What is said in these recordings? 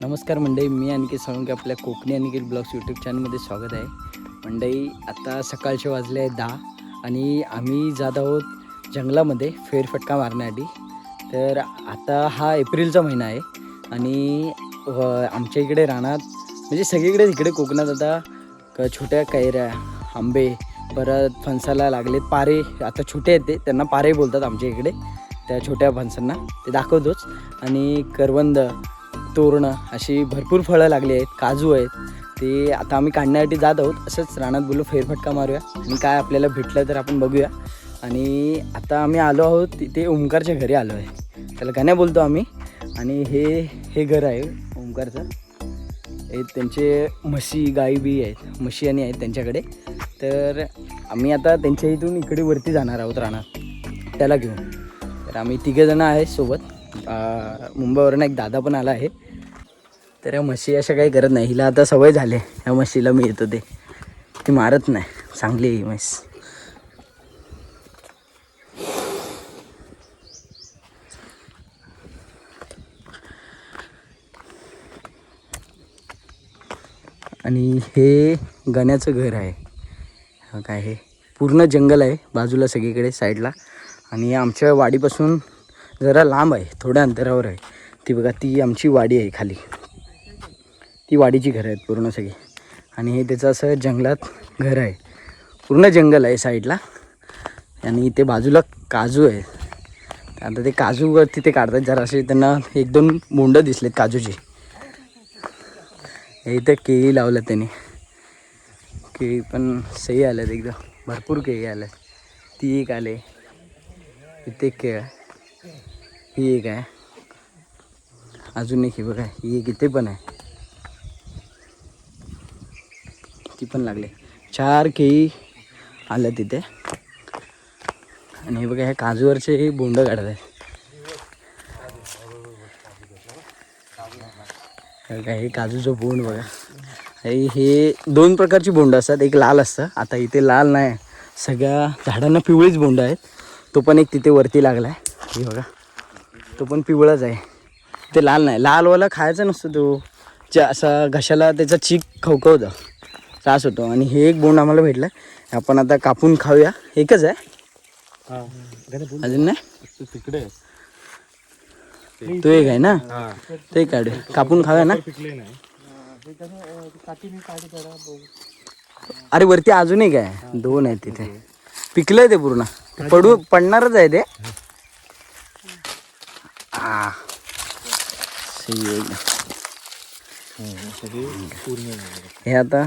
नमस्कार मंडई मी आणखी साळुंके आपल्या कोकणी अनिकेत ब्लॉग्स यूट्यूब चॅनलमध्ये स्वागत आहे. मंडई आता सकाळचे वाजले आहे दहा आणि आम्ही जात आहोत जंगलामध्ये फेरफटका मारण्यासाठी तर आता हा एप्रिलचा महिना आहे आणि आमच्या इकडे रानात म्हणजे सगळीकडे इकडे कोकणात आता क- छोट्या कैऱ्या आंबे परत फणसाला लागलेत पारे. आता छोटे आहेत ते त्यांना पारे बोलतात आमच्या इकडे. त्या छोट्या फणसांना ते दाखवतोच. आणि करवंद तोरणं अशी भरपूर फळं लागली आहेत काजू आहेत. ते आता आम्ही काढण्यासाठी जात आहोत. असंच रानात बोललो फेरफटका मारूया. आणि काय आपल्याला भेटलं तर आपण बघूया. आणि आता आम्ही आलो आहोत तिथे ओंकारच्या घरी आलो आहे. त्याला गाण्या बोलतो आम्ही. आणि हे हे घर आहे ओंकारचं. हे त्यांचे म्हशी गाई बी आहेत. म्हशी आणि आहेत त्यांच्याकडे. तर आम्ही आता त्यांच्या इथून इकडे वरती जाणार आहोत रानात. त्याला घेऊन. तर आम्ही तिघेजणं आहे सोबत. मुंबईवरून एक दादा पण आला आहे. तर या म्हशी अशा काही करत नाही. हिला आता सवय झाली. आहे. या म्हशीला मी येतो ते. ती मारत नाही. चांगली आहे ही म्हैस. आणि हे गण्याचं घर आहे. काय हे? पूर्ण जंगल आहे बाजूला सगळीकडे साईडला. आणि आमच्या वाडीपासून जरा लांब आहे. थोड्या अंतरावर आहे. ती बघा ती आमची वाडी आहे खाली. ती वाडीची घरं आहेत पूर्ण सगळी. आणि हे त्याचं असं जंगलात घर आहे. पूर्ण जंगल आहे साईडला. आणि इथे बाजूला काजू आहे. आता ते काजूवरती ते काढतात. जरा असे त्यांना एक दोन मुंडं दिसलेत काजूची. हे इथे केळी लावलं त्यांनी. केळी पण सही आल्यात एकदम भरपूर केळी आल्यात. ती एक आले. इथे केळ. आहे. ही एक आहे. अजून एक हे बघा. ही एक इथे पण आहे. ती पण लागले. चार केळी आलं तिथे. आणि हे बघा ह्या काजूवरचे बोंड काढत आहे हे हे काजूचं बोंड बघा. हे हे दोन प्रकारची बोंड असतात. एक लाल असतं. आता इथे लाल नाही. सगळ्या झाडांना पिवळीच बोंड आहेत. तो पण एक तिथे वरती लागला आहे हे बघा. तो पण पिवळाच आहे. ते लाल नाही. लालवाला खायचा नसतो तो. च्या असा घशाला त्याचा चीक खवखवतं. त्रास होतो. आणि हे एक बोंड आम्हाला भेटलं. आपण आता कापून खाऊया. एकच आहे. अजून नाही? तिकडे तो एक आहे ना? ते काढू कापून खाऊया ना? अरे वरती अजून एक आहे. दोन आहेत तिथे. पिकलंय ते पूर्ण. पडू पडणारच आहे ते. आहे. हे आता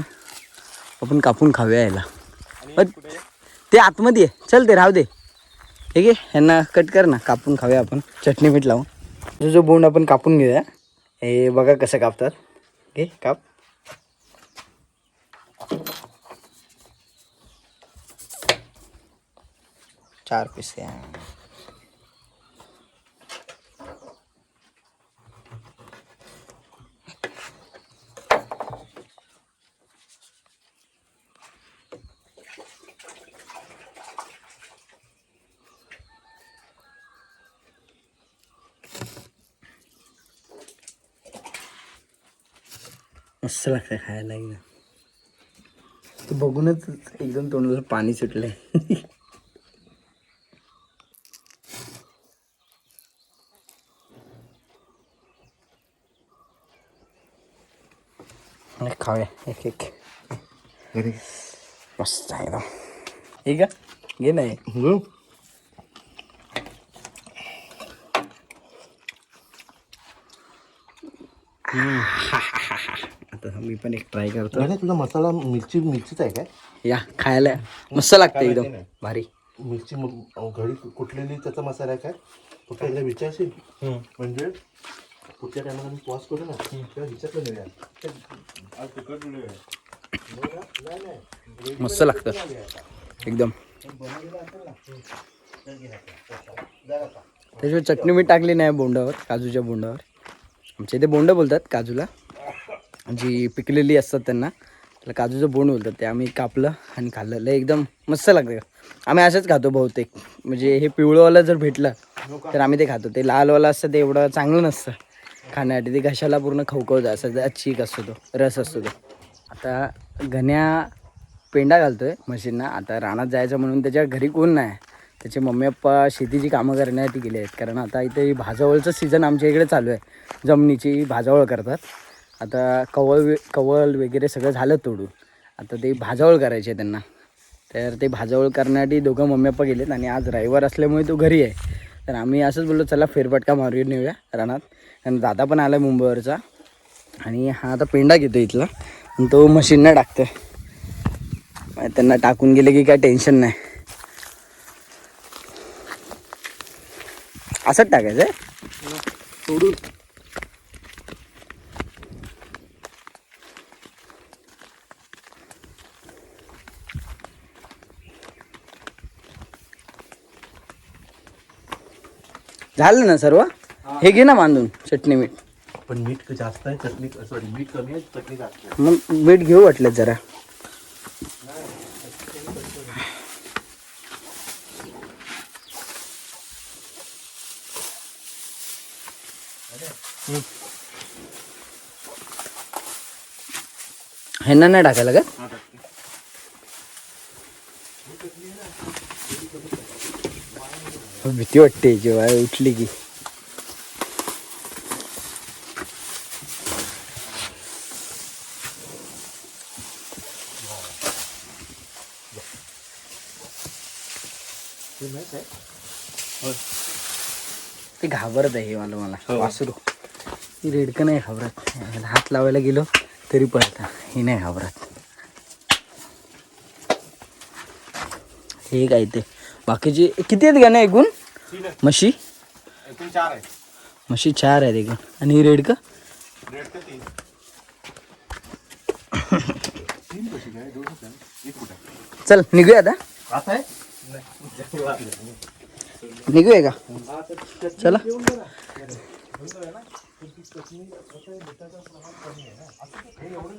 आपण कापून खाऊया याला. ते आतमध्ये आहे. चल ते राहू दे. ठीक आहे? ह्यांना कट कर ना. कापून खाऊया आपण. चटणी मीठ लावून. जो जो बोंड आपण कापून घेऊया हे बघा कसं कापतात. घे काप. चार पीस. मस्त लागतं खायला एकदम तू बघूनच एकदम तोंडाला पाणी सुटलंय. खाऊया एक एक. मस्त आहे एकदम हे का घे नाही मी पण एक ट्राय करतो तुझा मसाला मिरची मिरचीच आहे काय? या खायला. मस्त लागतं एकदम. भारी. मिरची मग घरी कुठलेली त्याचा मसाला आहे काय? फक्त एकदा विचारशील? म्हणजे पुढच्या टायमाला मी पॉज करू ना? तेव्हा विचारलं नाही मस्त लागतं. एकदम. त्याच्यावर चटणी मीठ टाकली नाही बोंडावर काजूच्या बोंडावर. आमच्या इथे बोंड बोलतात काजूला. जी पिकलेली असतात त्यांना त्याला काजूचं बोंड बोलतात ते आम्ही कापलं आणि खाल्लं. लय एकदम मस्त लागतं आम्ही असंच खातो बहुतेक. म्हणजे हे पिवळंवालं जर भेटलं तर आम्ही ते खातो. ते लालवालं असतं ते एवढं चांगलं नसतं. खाण्यासाठी ते घशाला पूर्ण खवखवतं असं चीक असतो तो रस असतो तो. आता गण्या पेंडा घालतोय म्हशींना. आता रानात जायचं म्हणून त्याच्या घरी कोण नाही. त्याचे मम्मी पप्पा शेतीची कामं करण्यासाठी गेले आहेत. कारण आता इथे भाजावळचं सीझन आमच्या इकडे चालू आहे. जमिनीची भाजावळ करतात. आता कवळ वे कवळ वगैरे सगळं झालं तोडून. आता ते भाजावळ करायची आहे त्यांना. तर ते भाजावळ करण्यासाठी दोघं मम्मी पप्पा गेलेत आणि आज रविवार असल्यामुळे तो घरी आहे. तर आम्ही असंच बोललो चला फेरफटका मारूया नेऊया रानात. आणि दादा पण आला मुंबईवरचा. आणि हा आता पेंडा घेतो इथला. आणि तो मशीनला टाकतो आहे त्यांना टाकून गेले की काय टेन्शन नाही. असंच टाकायचं आहे तोडून. झालं ना सर्व? हे. घे ना बांधून चटणी मीठ. पण मीठ जास्त आहे चटणी सॉरी मीठ कमी आहे चटणी जास्त आहे. मग मीठ घेऊ वाटलं जरा. ह्यांना नाही टाकायला का? भीती वाटते जेव्हा उठली की. ते घाबरत आहे हे मला मला. हो. वासरू. रेडकं नाही घाबरत. हात लावायला गेलो तरी पळतं. हे नाही घाबरत. हे काय ते? बाकीचे किती आहेत गाणे ऐकून? म्हशी? आहे म्हशी चार आहेत एकूण आणि रेड का? आहे? चल निघूया आता. आहे? निघूया का? चला.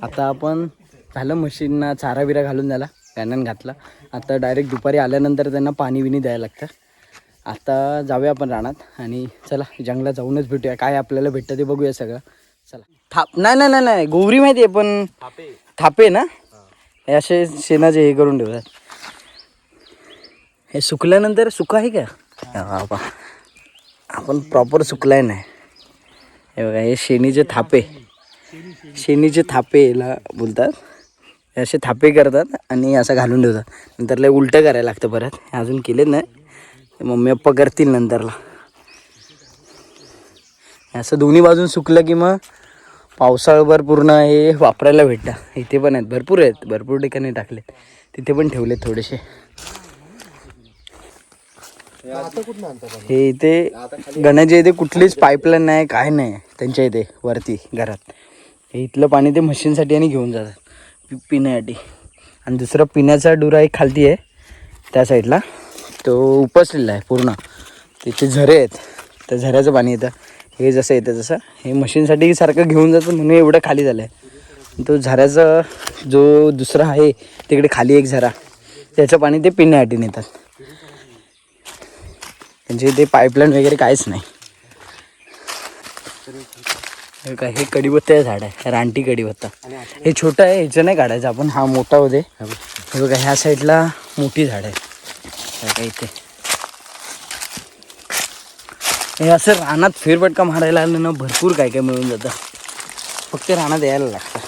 आता आपण झालं म्हशींना चारा बिरा घालून झाला. कॅनन घातला. आता डायरेक्ट दुपारी आल्यानंतर त्यांना पाणी बिनी द्यायला लागतं. आता जाऊया आपण रानात आणि चला जंगलात जाऊनच भेटूया. काय आपल्याला भेटतं ते बघूया सगळं. चला. थाप नाही नाही नाही नाही गोवरी माहिती आहे पण थापे. ना? हे. असे शेणाचे हे करून ठेवतात. हे सुकल्यानंतर सुका आहे का? हा, बा. आपण प्रॉपर सुकलाय नाही. हे बघा हे शेणीचे थापे. शेणीचे थापे याला बोलतात. हे असे थापे करतात आणि असं घालून ठेवतात. नंतर लय उलटं करायला लागतं परत. हे अजून केलेत नाही. मम्मी पप्पा करतील नंतरला. असं दोन्ही बाजून सुकलं की मग पावसाळभर पूर्ण हे वापरायला भेटतं. इथे पण आहेत. भरपूर आहेत. भरपूर ठिकाणी टाकलेत. तिथे पण ठेवलेत थोडेसे. हे इथे गणाच्या इथे कुठलीच पाईपलाईन नाही काय नाही. त्यांच्या इथे वरती घरात. हे इथलं पाणी ते मशीनसाठी आणि घेऊन जातात. पिण्यासाठी. आणि दुसरा पिण्याचा डुरा एक खालती आहे. त्या साईडला तो उपसलेला आहे पूर्ण. तिथे झरे आहेत. त्या झऱ्याचं पाणी येतं हे जसं येतं तसं हे मशीनसाठी सारखं घेऊन जातं म्हणून एवढं खाली झालं आहे तो झऱ्याचा जो दुसरा आहे तिकडे खाली एक झरा. त्याचं पाणी ते पिण्यासाठी नेतात. त्यांचे इथे पाईपलाईन वगैरे काहीच नाही. हे हे कडीपत्त्याचं झाड आहे रानटी कडीपत्ता. हे छोटं आहे ह्याचं नाही काढायचं आपण हा मोठा होते हे बघा ह्या साईडला मोठी झाड आहे. हे इथे. हे असं रानात फेरफटका मारायला आलं ना भरपूर काय काय मिळून जातं. फक्त रानात यायला लागतं.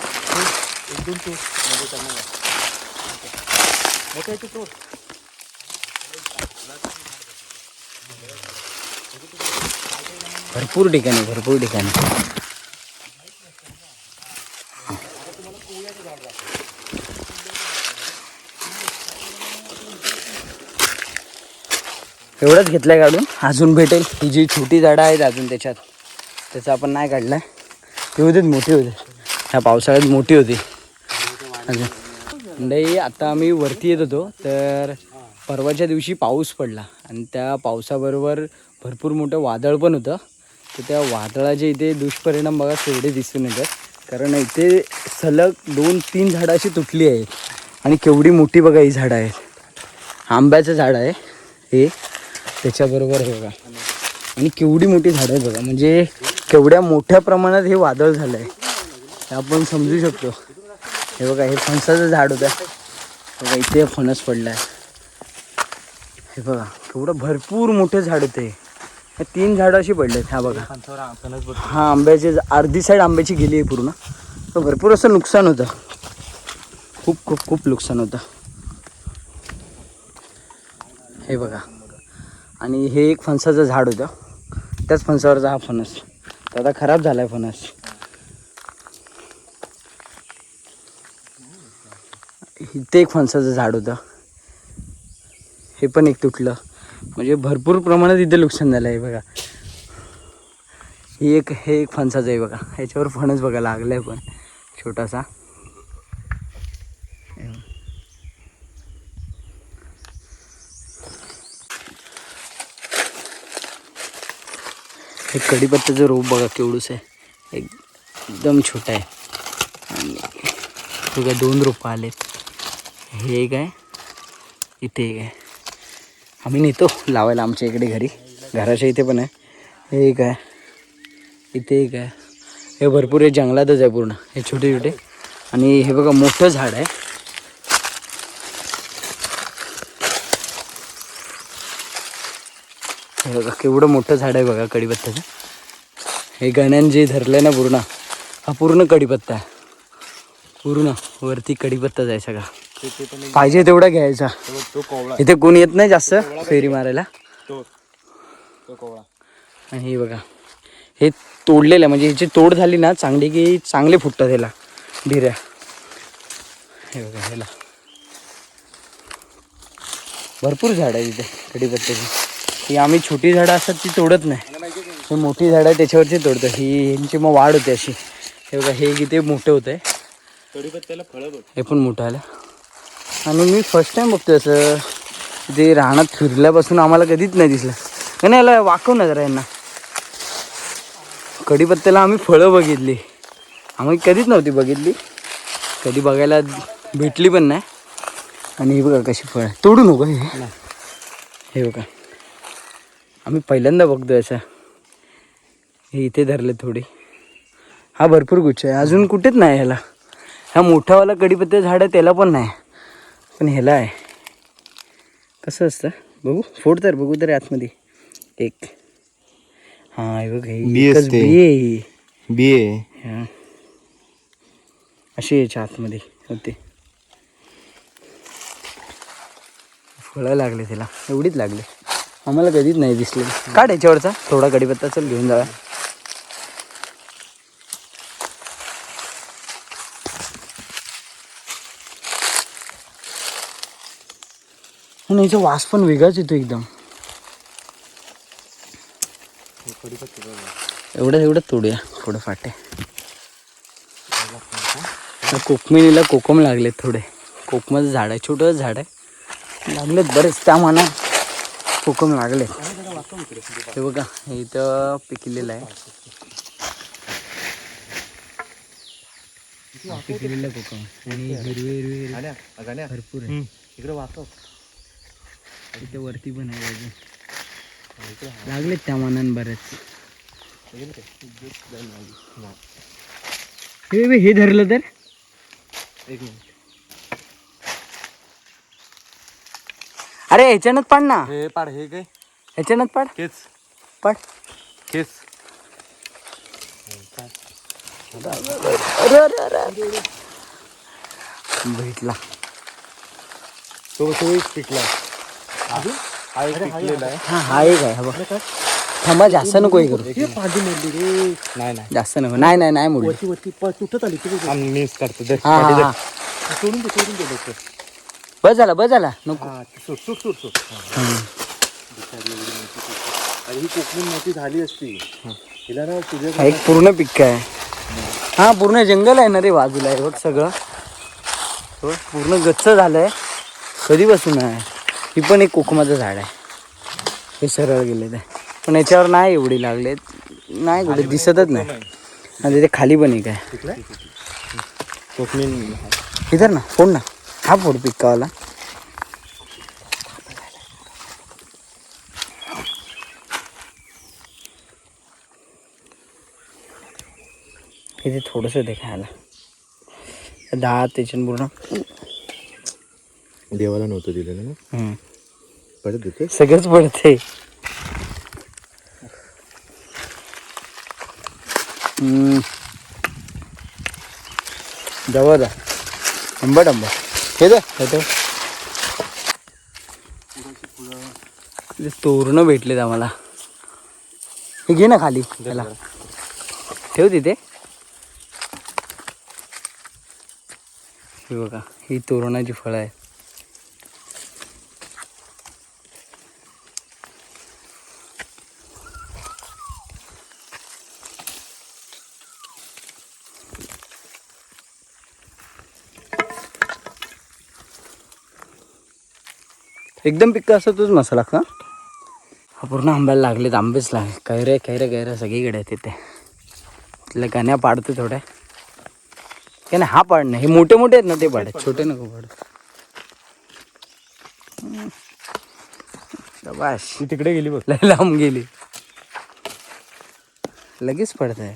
भरपूर ठिकाणी भरपूर ठिकाणी. एवढंच घेतलंय काढून अजून भेटेल. ही जी छोटी झाडं आहेत अजून त्याच्यात. त्याचं आपण नाही काढलंय. ती होते मोठी होती. ह्या पावसाळ्यात मोठी होती. अजून. म्हणजे नाही आता आम्ही वरती येत होतो तर परवाच्या दिवशी पाऊस पडला. आणि त्या पावसाबरोबर भरपूर मोठं वादळ पण होतं. तर त्या वादळाचे इथे दुष्परिणाम बघा तेवढे दिसून येतात. कारण इथे सलग दोन तीन झाडं अशी तुटली आहेत. आणि केवढी मोठी बघा ही झाडं आहेत. आंब्याचं झाड आहे. हे त्याच्याबरोबर हे बघा. आणि केवढी मोठी झाडं आहेत बघा. म्हणजे केवढ्या मोठ्या प्रमाणात हे वादळ झालंय. हे आपण समजू शकतो. हे बघा हे फणसाचं झाड होतं. बघा इथे फणस पडलाय. हे बघा केवढं भरपूर मोठे झाड होते. हे तीन झाडं अशी पडलेत. ह्या बघा. हा आंब्याची अर्धी साईड आंब्याची गेली आहे पूर्ण. तर भरपूर असं नुकसान होतं. खूप खूप खूप नुकसान होतं. हे बघा. आणि हे एक फणसाचं झाड होतं. त्याच फणसावरचा हा फणस. तर आता खराब झाला आहे फणस. इथे एक फणसाचं झाड होतं. हे पण एक तुटलं. म्हणजे भरपूर प्रमाणात इथे नुकसान झालं आहे बघा. ही एक हे एक फणसाचं आहे बघा. ह्याच्यावर फणस बघा लागलं आहे पण. छोटासा. हे कढीपत्त्याचं रोप बघा केवढूस आहे. एकदम छोटं आहे. आणि बघा दोन रोपं आलेत. हे एक आहे. इथे एक आहे. आम्ही नेतो लावायला आमच्या इकडे घरी. घराच्या इथे पण आहे. हे एक आहे. इथे एक आहे. हे भरपूर हे जंगलातच आहे पूर्ण. हे छोटे छोटे आणि हे बघा मोठं झाड आहे. हे बघा केवढं मोठं झाड आहे बघा कडीपत्त्याचं हे गण्यान जे धरलं ना पूर्ण. हा पूर्ण कढीपत्ता आहे. पूर्ण वरती कढीपत्ताच आहे सगळा. पाहिजे तेवढा घ्यायचा. इथे कोणी येत नाही जास्त फेरी मारायला. आणि हे बघा हे तोडलेलं आहे. म्हणजे ह्याची तोड झाली ना चांगली की चांगले फुटतात ह्याला ढिऱ्या. हे बघा ह्याला. भरपूर झाड आहे इथे कडीपत्त्याची ही आम्ही छोटी झाडं असतात ती तोडत नाही. हे मोठी झाडं आहे त्याच्यावरची तोडतो. ही यांची मग वाढ होते अशी. हे बघा हे किती मोठे होते. फळं बघ. हे पण मोठं आलं. आणि मी फर्स्ट टाइम बघतोय असं. ते रानात फिरल्यापासून आम्हाला कधीच नाही दिसलं. नाही याला वाकव ना जरा यांना. कढीपत्त्याला आम्ही फळं बघितली. आम्ही कधीच नव्हती बघितली. कधी बघायला भेटली पण नाही. आणि हे बघा कशी फळं. तोडू नको हे बघा. आम्ही पहिल्यांदा बघतोय असं हे इथे धरले थोडी. हा भरपूर गुच्छ आहे. अजून कुठेच नाही ह्याला. हा मोठावाला कडीपत्ता झाड आहे त्याला पण नाही. पण ह्याला आहे. कसं असतं? बघू. फोड तर बघू तरी आतमध्ये. एक. हां हे बघ हे बी. बी आहे. अशी याच्या आतमध्ये. होते. फळं लागले त्याला. एवढीच लागले. आम्हाला कधीच नाही दिसले. काढ याच्यावरचा. थोडा कडीपत्ता चल घेऊन जाऊया. आणि याचा वास पण वेगळाच येतो एकदम. एवढं एवढं तोडूया. थोडं फाटे. कोकमिनीला कोकम लागलेत थोडे. कोकमाचं झाड आहे छोटं झाड आहे. लागलेत बरेच त्या माना कोकम लागलेत हे बघा हे इथं पिकलेलं आहे. पिकलेलं कोकम. आणि हिरवे हिरवे भरपूर आहे. इकडे वाचव इथे वरती पण आहे अजून. लागलेत त्या मानान बरेच. हे हे धरलं तर? एक मिनिट. अरे ह्याच्यानंच पाड ना. हे पाड हे काय? ह्याच्यानंच पाड. केच पाड. केच अरे अरे अरे. भेटला तो तो एक पिकला. अजून? हा एक पिकलेला आहे. हा हा एक आहे हा बघ. थांबा जास्त नको हे करू. पाठी मोडली रे. नाही नाही. जास्त नको. नाही नाही नाही वरती वरती तुटत आली काढतो दे हा हा हा. सोडून दे सोडून दे लवकर. बस झाला बस झाला नको हा. सुट सुट सुट सुट हम्म. आणि ही कोकणी मोठी झाली असती. हिला ना हा तुझ्या एक पूर्ण पिक्का आहे. हा पूर्ण जंगल आहे ना रे बाजूला आहे बघ सगळं. पूर्ण गच्च झालंय. कधीपासून आहे? ही पण एक कोकमाचं झाड आहे. हे सरळ गेले ते पण याच्यावर नाही एवढी लागले नाही कुठे दिसतच नाही. आणि तिथे खाली पण एक आहे. कोकणी इधर ना फोड ना. हा फोड पिक्कावाला किती थोडंसं दे खायला. दहा त्याच्यानं पूर्ण. देवाला नव्हतं दिलेलं ना. परत देते सगळंच पडते. जवळ जा. अंबा डंबा हे दे. तोरणं भेटलेत आम्हाला. हे घे ना खाली. त्याला ठेव तिथे. हे बघा ही तोरणाची फळं आहेत. एकदम पिक्क असं तोच मसाला का हा पूर्ण आंब्याला लागलेत आंबेच लागले कैरे कैरे कैरे सगळीकडे आहेत तिथे तिथल्या गाण्या पाडतो थोड्या. काय नाही हा पाड नाही हे मोठे मोठे आहेत ना ते पाड छोटे नको पाड. तिकडे गेली बघ. लय लांब गेली. लगेच पडत आहे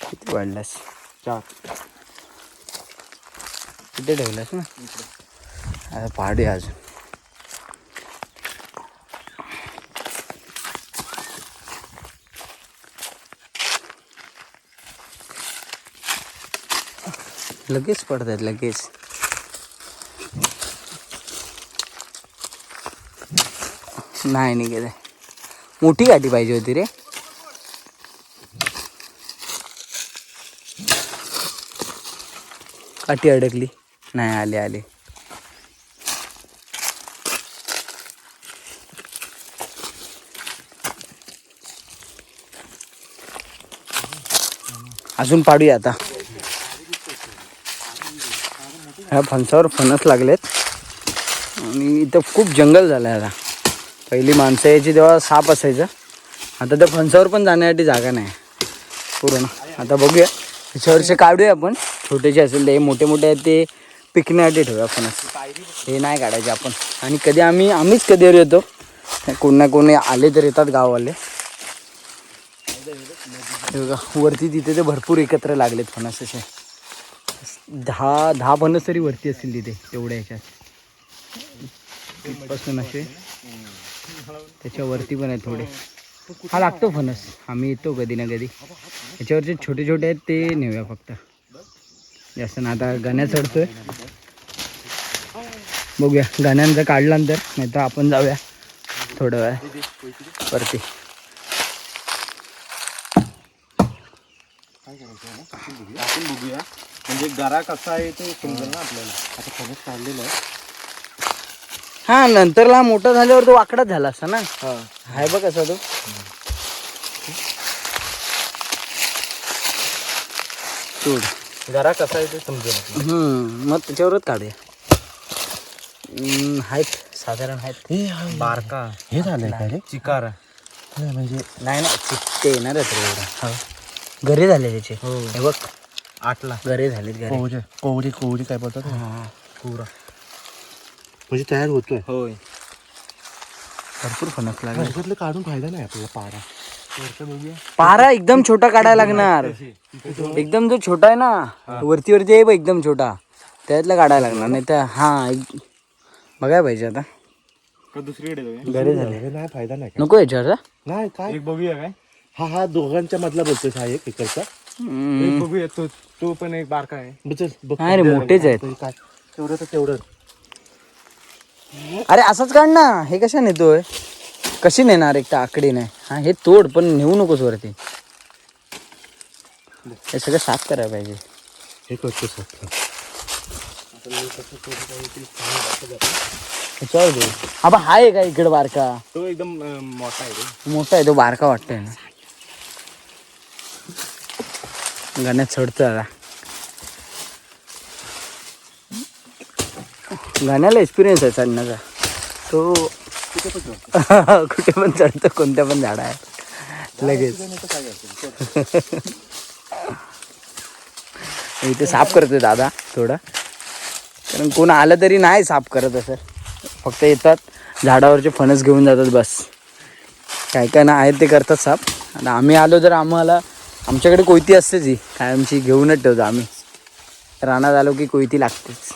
किती वाढलास? चार. कुठे ठेवलास ना? आता पहाडी अजून लगेच पडत आहेत लगेच. नाही निघत मोठी गाठी पाहिजे होती रे. काठी अडकली. नाही आले आले. अजून पाडूया आता. ह्या फणसावर फणस लागलेत. आणि इथं खूप जंगल झालं आहे आता. पहिली माणसं यायची तेव्हा साप असायचं. आता त्या फणसावर पण जाण्यासाठी जागा नाही. पूर्ण. आता बघूया. त्याच्यावरचे काढूया आपण. छोटेसे असेल ते. मोठे मोठे आहेत ते. पिकण्यासाठी ठेवूया फणस. हे नाही काढायचे आपण. आणि कधी आम्ही आम्हीच कधीवर येतो. कोण ना कोणी आले तर येतात गाववाले. हे बघा वरती तिथे ते भरपूर एकत्र लागलेत फणस असे दहा दहा फणस तरी वरती असतील तिथे एवढ्या ह्याच्यात. तिथपासून असे. त्याच्यावरती पण आहेत थोडे. हा लागतो फणस. आम्ही येतो कधी ना कधी. याच्यावरचे छोटे छोटे आहेत ते नेऊया फक्त. जास्त ना आता गाण्या चढतोय. बघूया गाण्यांचा काढला नंतर नाही तर आपण जाऊया थोडं वेळ. वरती. आपण बघूया. म्हणजे गरा कसा आहे ते समजेल ना आपल्याला. आता फणस काढलेलं आहे. हा नंतरला मोठा झाल्यावर तो वाकडाच झाला असता ना. हा. हाय बघ कसा तो. सोड. गरा कसा आहे ते समजेल आपल्याला. हम्म, मग त्याच्यावरच काढूया. हम्म, आहेत साधारण आहेत बारका. हे झालंय काय रे? चिकार म्हणजे नाही ना चित्ते येणार रे एवढा. गरे झाले त्याचे. हो. हे बघ. आठला. गरे झालेत गरे कोवरी कोवरी कोवरी काय बोलतात? ना? हा, पुरा म्हणजे तयार होतोय. होय. भरपूर फणस लागले. काढून फायदा नाही आपल्याला पारा. पारा एकदम छोटा काढायला लागणार. एकदम जो छोटा आहे ना वरती वरती आहे बघ एकदम छोटा. त्यातला काढायला लागणार नाही तर हा एक- बघायला पाहिजे आता. का दुसरीकडे गरे झाले. नाही फायदा नाही. काय नको याच्यावर नाही काय? एक बघूया काय? हा हा दोघांच्या मधला बोलतोय हा एक इकडचा. एक बघूया तो तो पण एक बारका आहे. बघ चल, बघ. नाही रे मोठेच आहेत. तरी काय. तेवढं तर तेवढं. अरे असंच काढ ना. हे कशा नेतोय कशी नेणार एक तर आकडी नाही हा हे तोड पण नेऊ नकोस वरती. हे सगळं साफ करायला पाहिजे. हे करतो ह्याच्यावर दे हा बा हा आहे का इकडे बारका. तो एकदम अं, मोठा आहे मोठा आहे तो बारका वाटतोय ना. गाण्यात चढतो आता. गाण्याला एक्सपिरियन्स आहे चढण्याचा. तो कुठे पण चढतो कोणत्या पण झाडा आहे. लगेच. इथे साफ करतोय दादा थोडं. कारण कोण आलं तरी नाही साफ करत असं. फक्त येतात झाडावरचे फणस घेऊन जातात बस. काय काय ना आहेत ते करतात साफ. आणि आम्ही आलो तर आम्हाला आमच्याकडे कोयती असतेच ही. कायमची घेऊनच ठेवतो आम्ही. रानात आलो की कोयती लागतेच.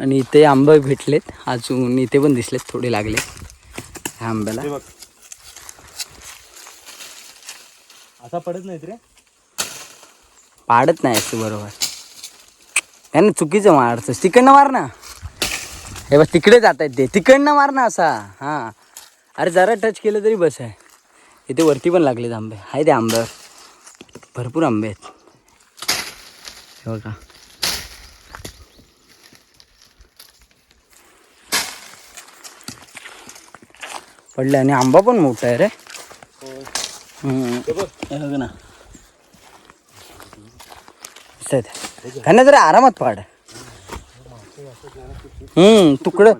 आणि इथे आंबे भेटलेत. अजून इथे पण दिसलेत थोडे लागले ह्या आंब्याला. असा पडत नाही रे. पाडत नाही असं बरोबर. काय ना चुकीचं मारतोस. तिकडनं मार ना. हे बघ तिकडे जात आहेत ते. तिकडनं मार ना असा. हां. अरे जरा टच केलं तरी बस आहे. इथे वरती पण लागलेत आंबे. आहे ते आंब्यावर भरपूर आंबे आहेत. हे बघा. पडले आणि आंबा पण मोठा आहे रे. बघ ना. जरा आरामात पाड. हम्म तुकडे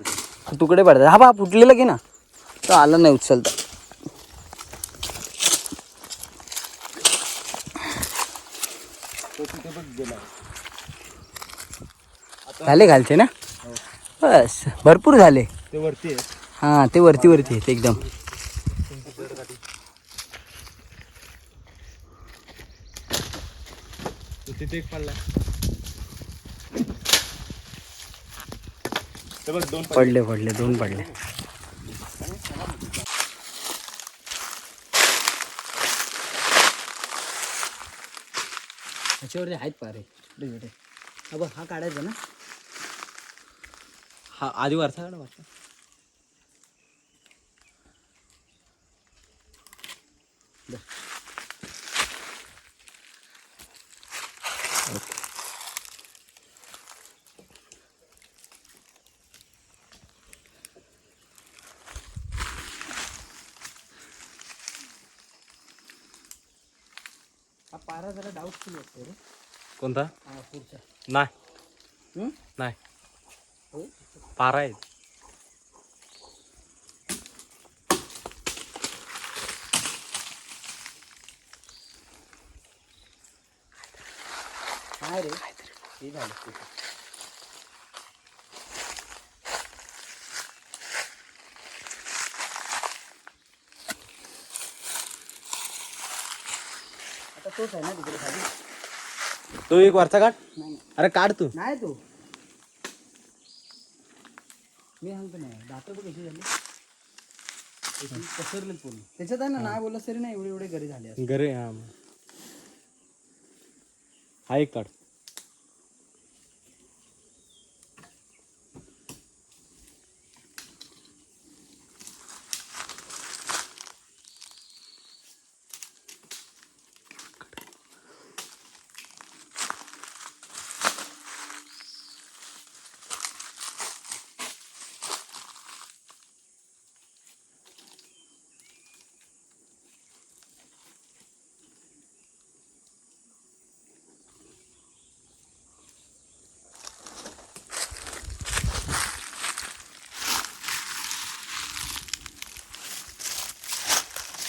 तुकडे पडतात. हा बा फुटलेलं की ना. तो आला नाही उचलता. झाले घालते ना? बस भरपूर झाले. ते वरती हा ते वरती वरती आहेत एकदम. तिथे एक पडला. दोन पडले. पडले दोन पडले. ह्याच्यावरती आहेत पारे. छोटे छोटे बघ हा काढायचा ना? हा आधी वरचा काढा वरचा हा पारा जरा डाऊटफुल वाटतो रे. कोणता? हा पुढचा. नाही? नाही? पारा आहे काय रे? हे झालं आता तोच आहे ना तिकडे खाली. तो एक वरचा काढ. नाही. अरे काढ तू. नाही तो. मी सांगतो नाही दात बघ कशी झाली? कशी पसरले पूर्ण. त्याच्यात आहे ना नाही बोललं तरी नाही एवढे एवढे घरी झाले. घरी हा. हा एक काढ.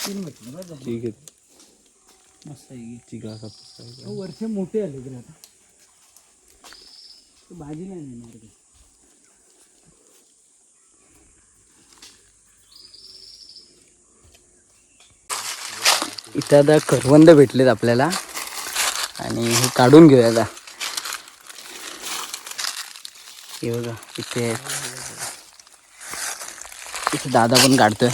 तीन भेटले बरं झालं. ठीक आहे मस्त आहे की. चिकला कापूस आहे. अहो, वरचे मोठे आले तर आता ते भाजी नाही नेणार ते. इथं आता करवंद भेटलेत आपल्याला आणि हे काढून घेऊया आता हे बघा इथे आहेत. इथे दादा पण काढतोय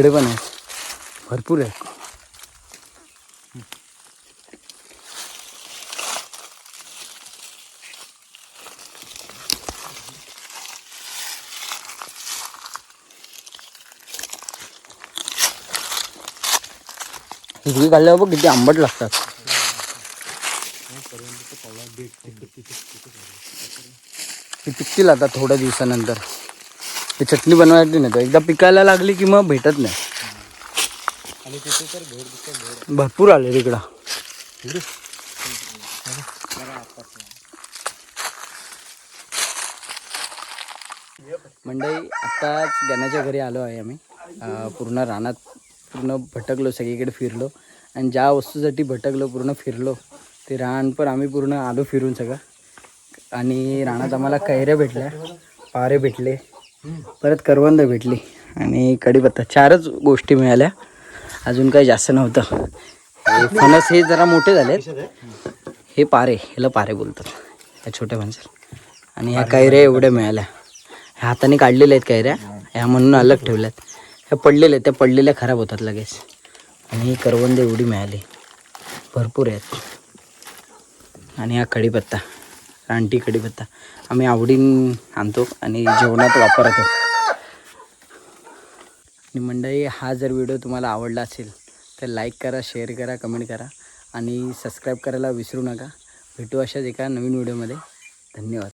इकडे पण आहेत. भरपूर आहेत. हिरवी काढल्यावर बघ किती आंबट लागतात. ती पिकतील आता थोड्या दिवसानंतर. ते चटणी बनवायची नाही तर एकदा पिकायला लागली की मग भेटत नाही. आणि तिथे तर दिसतं भरपूर आले तिकडं. मंडई आत्ताच गण्याच्या घरी आलो आहे आम्ही. पूर्ण रानात पूर्ण भटकलो सगळीकडे फिरलो. आणि ज्या वस्तूसाठी भटकलो पूर्ण फिरलो ते रान पण आम्ही पूर्ण आलो फिरून सगळं. आणि रानात आम्हाला कैऱ्या भेटल्या पारे भेटले. परत करवंद भेटली आणि कढीपत्ता चारच गोष्टी मिळाल्या. अजून काही जास्त नव्हतं. फणस हे जरा मोठे झालेत. हे पारे ह्याला पारे बोलतात. ह्या छोट्या माणसाला आणि ह्या कैऱ्या एवढ्या मिळाल्या. ह्या हाताने काढलेल्या आहेत कैऱ्या. ह्या म्हणून अलग ठेवल्यात. ह्या पडलेल्या आहेत. त्या पडलेल्या खराब होतात लगेच. आणि ही करवंद एवढी मिळाली. भरपूर आहेत. आणि हा कढीपत्ता रानटी कढीपत्ता आम्ही आवडीन आणतो आणि जेवणात वापरतो. आणि मंडळी हा जर व्हिडिओ तुम्हाला आवडला असेल तर लाईक करा शेअर करा कमेंट करा आणि सबस्क्राईब करायला विसरू नका. भेटू अशाच एका नवीन व्हिडिओमध्ये. धन्यवाद.